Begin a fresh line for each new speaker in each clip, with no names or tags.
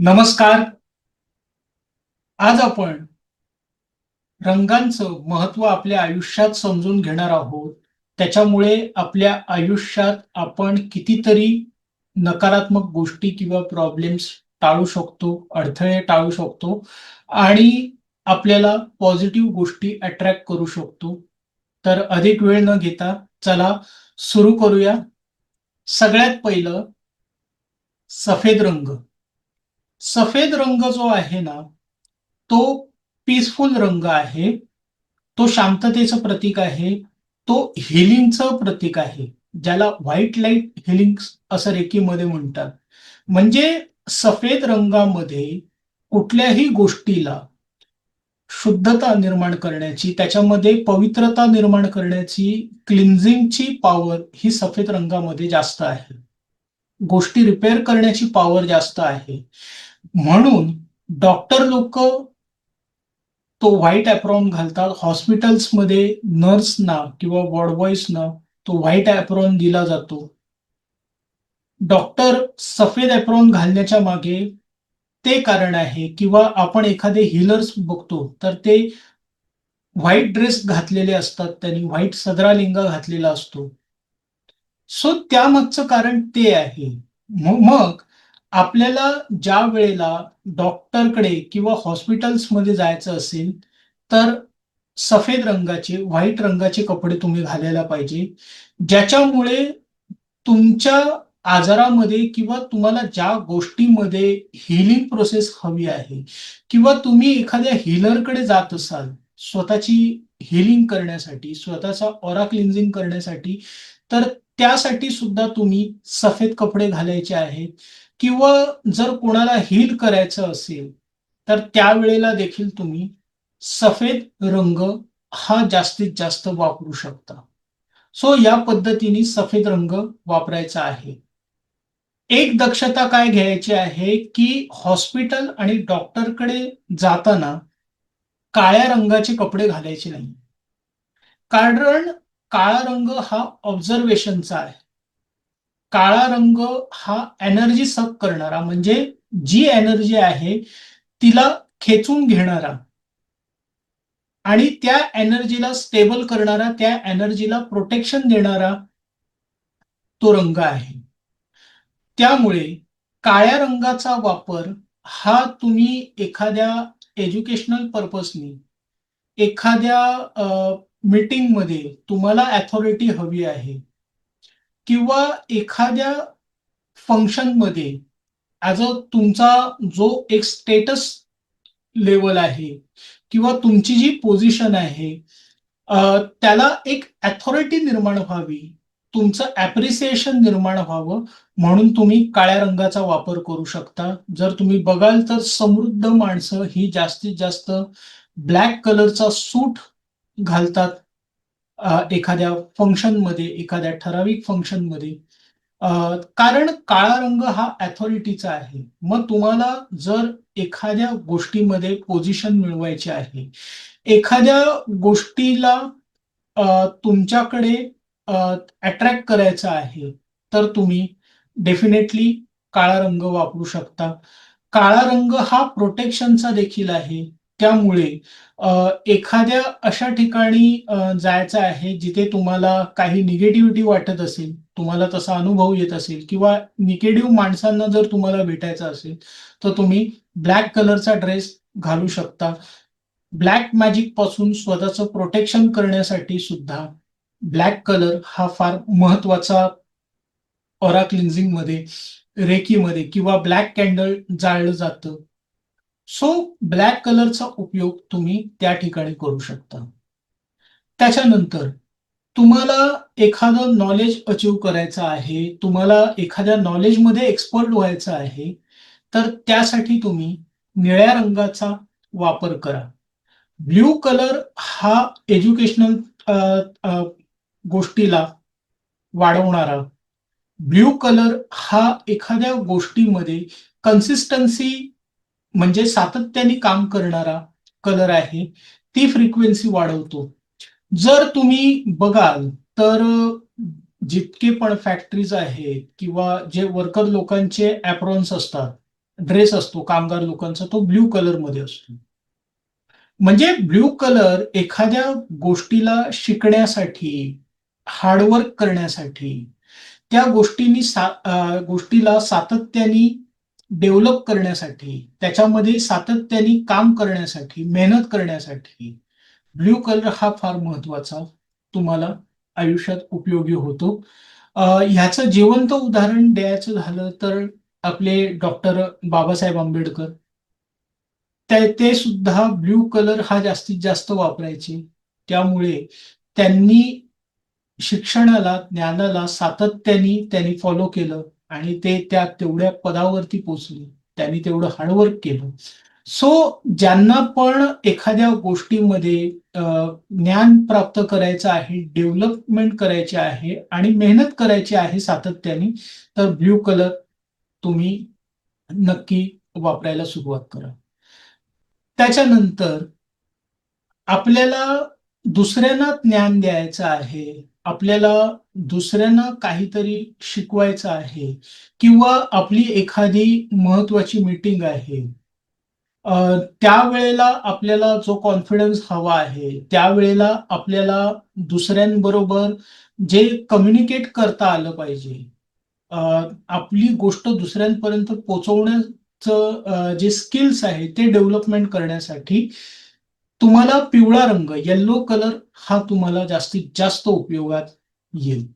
नमस्कार. आज आपण रंगांचं महत्त्व आपल्या आयुष्यात समजून घेणार आहोत. त्याच्यामुळे आपल्या आयुष्यात आपण कितीतरी नकारात्मक गोष्टी किंवा प्रॉब्लेम्स टाळू शकतो अडथळे टाळू शकतो आणि आपल्याला पॉझिटिव्ह गोष्टी अट्रॅक्ट करू शकतो. तर अधिक वेळ न घेता चला सुरू करूया. सगळ्यात पहिलं सफेद रंग. सफेद रंग जो आहे ना तो पीसफुल रंग आहे तो शांततेचं प्रतीक आहे तो हिलिंगचं प्रतीक आहे ज्याला व्हाईट लाइट हिलिंग असं रेकीमध्ये म्हणतात. म्हणजे सफेद रंगामध्ये कुठल्याही गोष्टीला शुद्धता निर्माण करण्याची त्याच्यामध्ये पवित्रता निर्माण करण्याची क्लिन्झिंगची पॉवर ही सफेद रंगामध्ये जास्त आहे. गोष्टी रिपेअर करण्याची पॉवर जास्त आहे. म्हणून डॉक्टर लोक तो व्हाईट ॲप्रॉन घालतात. हॉस्पिटल्समध्ये नर्सना किंवा वॉर्ड वॉर्डबॉईजना तो व्हाईट ॲप्रॉन दिला जातो. डॉक्टर सफेद ॲप्रॉन घालण्याच्या मागे ते कारण आहे किंवा आपण एखादे हिलर्स बघतो तर ते व्हाईट ड्रेस घातलेले असतात त्यांनी व्हाईट सदरा लिंगा घातलेला असतो. सो त्यामागचं कारण ते आहे. मग आपल्याला ज्या वेळेला डॉक्टरकडे किंवा हॉस्पिटल्समध्ये जायचं असेल तर सफेद रंगाचे व्हाईट रंगाचे कपडे तुम्ही घालायला पाहिजे. ज्याच्यामुळे तुमच्या आजारामध्ये किंवा तुम्हाला ज्या गोष्टीमध्ये हिलिंग प्रोसेस हवी आहे किंवा तुम्ही एखाद्या हिलरकडे जात असाल स्वतःची हिलिंग करण्यासाठी स्वतःचा ओरा क्लिन्झिंग करण्यासाठी तर त्यासाठी सुद्धा तुम्ही सफेद कपडे घालायचे आहेत. किंवा जर कोणाला हील करायचं असेल तर त्यावेळेला देखील तुम्ही सफेद रंग हा जास्तीत जास्त वापरू शकता. सो या पद्धतीने सफेद रंग वापरायचा आहे. एक दक्षता काय घ्यायची आहे की हॉस्पिटल आणि डॉक्टरकडे जाताना काळ्या रंगाचे कपडे घालायचे नाही. कारण काळा रंग हा ऑब्झर्वेशनचा आहे. काळा रंग हा एनर्जी सक करणारा म्हणजे जी एनर्जी आहे तिला खेचून घेणारा. आणि त्या एनर्जीला स्टेबल करणारा त्या एनर्जीला प्रोटेक्शन देणारा तो रंग आहे. त्यामुळे काळ्या रंगाचा वापर हा तुम्ही एखाद्या एज्युकेशनल पर्पजनी एखाद्या मीटिंगमध्ये तुम्हाला अथॉरिटी हवी आहे. किंवा एखाद्या फंक्शनमध्ये ॲज अ तुमचा जो एक स्टेटस लेवल आहे किंवा तुमची जी पोझिशन आहे त्याला एक अथॉरिटी निर्माण व्हावी तुमचं ॲप्रिसिएशन निर्माण व्हावं म्हणून तुम्ही काळ्या रंगाचा वापर करू शकता. जर तुम्ही बघाल तर समृद्ध माणसं ही जास्तीत जास्त ब्लॅक कलरचा सूट घालतात. एखाद्या फंक्शनमध्ये एखाद्या ठराविक फंक्शनमध्ये कारण काळा रंग हा अथॉरिटीचा आहे. मग तुम्हाला जर एखाद्या गोष्टीमध्ये पोझिशन मिळवायची आहे एखाद्या गोष्टीला तुमच्याकडे अट्रॅक्ट करायचं आहे तर तुम्ही डेफिनेटली काळा रंग वापरू शकता. काळा रंग हा प्रोटेक्शनचा देखील आहे. त्यामुळे अ, एखाद्या अशा ठिकाणी अ, जायचं आहे जिथे तुम्हाला काही निगेटिव्हिटी वाटत असेल तुम्हाला तसा अनुभव येत असेल किंवा निगेटिव्ह माणसांना जर तुम्हाला भेटायचं असेल तर तुम्ही ब्लॅक कलरचा ड्रेस घालू शकता. ब्लॅक मॅजिकपासून स्वतःचं प्रोटेक्शन करण्यासाठी सुद्धा ब्लॅक कलर हा फार महत्त्वाचा ऑरा क्लिन्झिंगमध्ये रेकीमध्ये किंवा ब्लॅक कॅन्डल जाळलं जातं. सो ब्लॅक कलरचा उपयोग तुम्ही त्या ठिकाणी करू शकता. त्याच्यानंतर तुम्हाला एखादं नॉलेज अचीव करायचं आहे तुम्हाला एखाद्या नॉलेजमध्ये एक्सपर्ट व्हायचं आहे तर त्यासाठी तुम्ही निळ्या रंगाचा वापर करा. ब्ल्यू कलर हा एज्युकेशनल गोष्टीला वाढवणारा. ब्ल्यू कलर हा एखाद्या गोष्टीमध्ये कन्सिस्टन्सी म्हणजे सातत्याने काम करणारा कलर आहे ती फ्रिक्वेन्सी वाढवतो. जर तुम्ही बघाल तर जितके पण फॅक्टरीज आहेत किंवा जे वर्कर लोकांचे ॲप्रॉन्स असतात ड्रेस असतो कामगार लोकांचा तो ब्ल्यू कलरमध्ये असतो. म्हणजे ब्ल्यू कलर एखाद्या गोष्टीला शिकण्यासाठी हार्डवर्क करण्यासाठी त्या गोष्टीनी सा गोष्टीला सातत्याने डेव्हलप करण्यासाठी त्याच्यामध्ये सातत्याने काम करण्यासाठी मेहनत करण्यासाठी ब्ल्यू कलर हा फार महत्त्वाचा तुम्हाला आयुष्यात उपयोगी होतो. ह्याचं जिवंत उदाहरण द्यायचं झालं तर आपले डॉक्टर बाबासाहेब आंबेडकर ते ते सुद्धा ब्ल्यू कलर हा जास्तीत जास्त वापरायचे. त्यामुळे त्यांनी शिक्षणाला ज्ञानाला सातत्याने त्यांनी फॉलो केलं. आणि ते त्या तेवढ्या पदावरती पोचले. त्यांनी तेवढं हार्डवर्क केलं. सो ज्यांना पण एखाद्या गोष्टीमध्ये ज्ञान प्राप्त करायचं आहे डेव्हलपमेंट करायचे आहे आणि मेहनत करायची आहे सातत्याने तर ब्ल्यू कलर तुम्ही नक्की वापरायला सुरुवात करा. त्याच्यानंतर आपल्याला दुसऱ्यांना ज्ञान द्यायचं आहे आपल्याला दुसऱ्यांना काहीतरी शिकवायचं आहे किंवा आपली एखादी महत्वाची मीटिंग आहे त्यावेळेला आपल्याला जो कॉन्फिडन्स हवा आहे त्यावेळेला आपल्याला दुसऱ्यांबरोबर जे कम्युनिकेट करता आलं पाहिजे आपली गोष्ट दुसऱ्यांपर्यंत पोहोचवण्याचं जे स्किल्स आहे ते डेव्हलपमेंट करण्यासाठी तुम्हाला पिवळा रंग येल्लो कलर हा तुम्हाला जास्तीत जास्त उपयोगात येईल.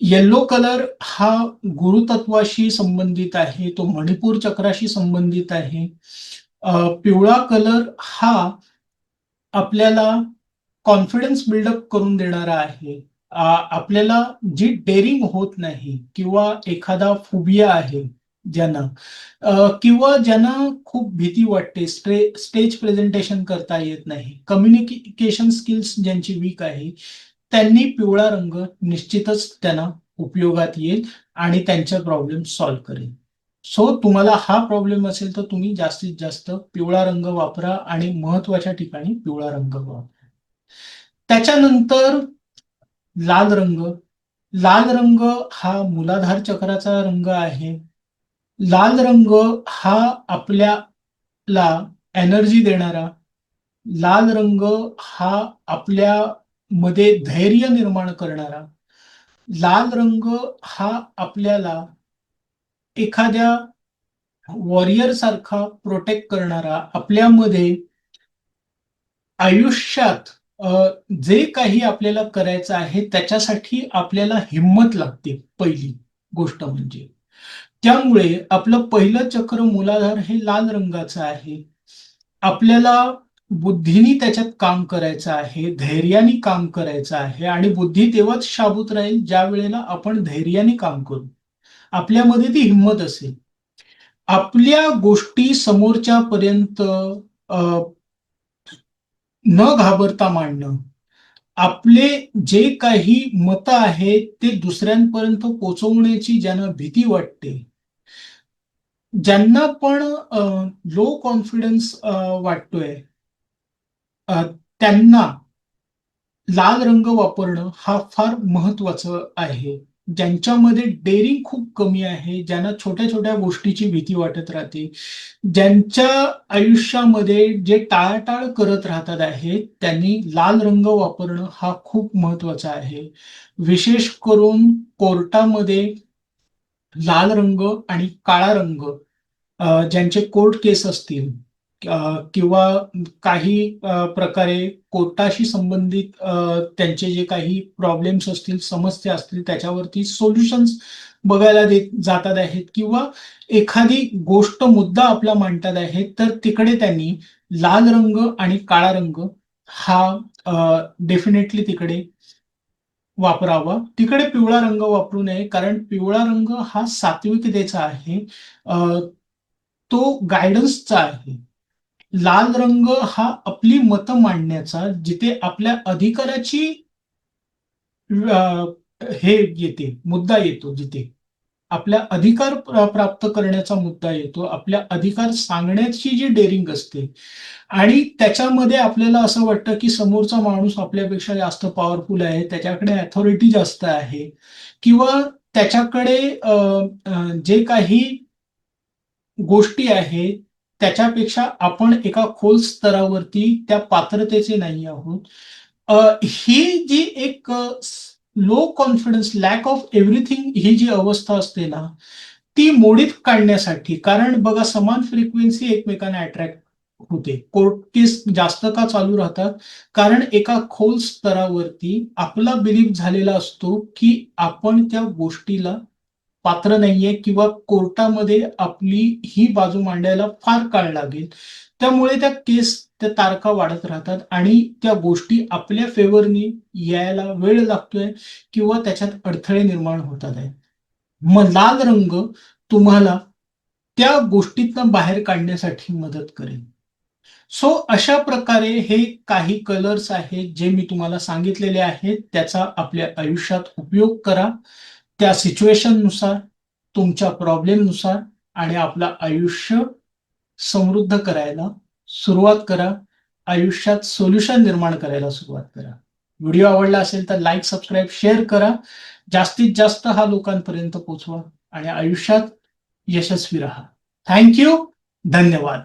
येल्लो कलर हा गुरुतत्वाशी संबंधित आहे तो मणिपूर चक्राशी संबंधित आहे. पिवळा कलर हा आपल्याला कॉन्फिडन्स बिल्डअप करून देणारा आहे. आपल्याला जी डेअरिंग होत नाही किंवा एखादा फुबिया आहे ज्यांना. किंवा ज्यांना खूप भीती वाटते स्टे स्टेज प्रेझेंटेशन करता येत नाही कम्युनिकेशन स्किल्स ज्यांची वीक आहे त्यांनी पिवळा रंग निश्चितच त्यांना उपयोगात येईल आणि त्यांचा प्रॉब्लेम सॉल्व्ह करेल. सो तुम्हाला हा प्रॉब्लेम असेल तर तुम्ही जास्तीत जास्त पिवळा रंग वापरा आणि महत्त्वाच्या ठिकाणी पिवळा रंग वापरा. त्याच्यानंतर लाल रंग. लाल रंग हा मुलाधार चक्राचा रंग आहे. लाल रंग हा आपल्याला एनर्जी देणारा लाल रंग हा आपल्या मध्ये धैर्य निर्माण करणारा लाल रंग हा आपल्याला एखाद्या वॉरियर सारखा प्रोटेक्ट करणारा आपल्यामध्ये आयुष्यात जे काही आपल्याला करायचं आहे त्याच्यासाठी आपल्याला हिंमत लागते पहिली गोष्ट म्हणजे. त्यामुळे आपलं पहिलं चक्र मूलाधार हे लाल रंगाचं आहे. आपल्याला बुद्धीनी त्याच्यात काम करायचं आहे धैर्याने काम करायचं आहे आणि बुद्धी तेव्हाच शाबूत राहील ज्या वेळेला आपण धैर्याने काम करू. आपल्यामध्ये ती हिंमत असेल. आपल्या गोष्टी समोरच्या पर्यंत न घाबरता मांडणं. आपले जे काही मतं आहेत ते दुसऱ्यांपर्यंत पोचवण्याची ज्यांना भीती वाटते ज्यांना पण लो कॉन्फिडन्स वाटतोय त्यांना लाल रंग वापरणं हा फार महत्वाचं आहे. ज्यांच्यामध्ये डेअरिंग खूप कमी आहे ज्यांना छोट्या छोट्या गोष्टीची भीती वाटत राहते ज्यांच्या आयुष्यामध्ये जे टाळाटाळ करत राहतात आहे त्यांनी लाल रंग वापरणं हा खूप महत्त्वाचा आहे. विशेष करून कोर्टामध्ये लाल रंग आणि काळा रंग ज्यांचे कोर्ट केस असतील किंवा काही प्रकारे कोर्टाशी संबंधित त्यांचे जे काही प्रॉब्लेम्स असतील समस्या असतील त्याच्यावरती सोल्युशन्स बघायला देत जातात आहेत. किंवा एखादी गोष्ट मुद्दा आपला मांडतात आहे तर तिकडे त्यांनी लाल रंग आणि काळा रंग हा डेफिनेटली तिकडे वापरावा. तिकडे पिवळा रंग वापरू नये कारण पिवळा रंग हा सात्विकतेचा आहे. तो गायडन्सचा आहे. लाल रंग हा आपली मतं मांडण्याचा जिथे आपल्या अधिकाराची हे येते मुद्दा येतो जिथे. आपल्या अधिकार प्राप्त करण्याचा मुद्दा येतो. आपल्या अधिकार सांगण्याची जी डेअरिंग असते आणि त्याच्यामध्ये आपल्याला असं वाटतं की समोरचा माणूस आपल्यापेक्षा जास्त पॉवरफुल आहे त्याच्याकडे अथॉरिटी जास्त आहे किंवा त्याच्याकडे जे काही गोष्टी आहेत त्याच्यापेक्षा आपण एका खोल स्तरावरती त्या पात्रतेचे नाही आहोत. ही जी एक low confidence lack of everything ही जी अवस्था असते ना ती मोडीत काढण्यासाठी कारण बघा समान फ्रिक्वेन्सी एकमेकांना अट्रॅक्ट होते. कोर्ट केस जास्त का चालू राहतात? कारण एका खोल स्तरावरती आपला बिलीफ झालेला असतो की आपण त्या गोष्टीला पात्र नाहीये किंवा कोर्टामध्ये आपली ही बाजू मांडायला फार काळ लागेल. त्यामुळे त्या केस त्या तारखा वाढत राहतात आणि त्या गोष्टी आपल्या फेवरनी यायला वेळ लागतोय किंवा त्याच्यात अडथळे निर्माण होतात आहेत. मग लाल रंग तुम्हाला त्या गोष्टीतनं बाहेर काढण्यासाठी मदत करेल. सो अशा प्रकारे हे काही कलर्स आहेत जे मी तुम्हाला सांगितलेले आहेत त्याचा आपल्या आयुष्यात उपयोग करा. त्या सिच्युएशननुसार तुमच्या प्रॉब्लेमनुसार आणि आपलं आयुष्य समृद्ध करायला सुरुवात करा. आयुष्यात सोल्युशन निर्माण करायला सुरुवात करा. व्हिडिओ आवडला असेल तर लाईक सबस्क्राईब शेअर करा. जास्तीत जास्त हा लोकांपर्यंत पोचवा आणि आयुष्यात यशस्वी राहा. थँक्यू धन्यवाद.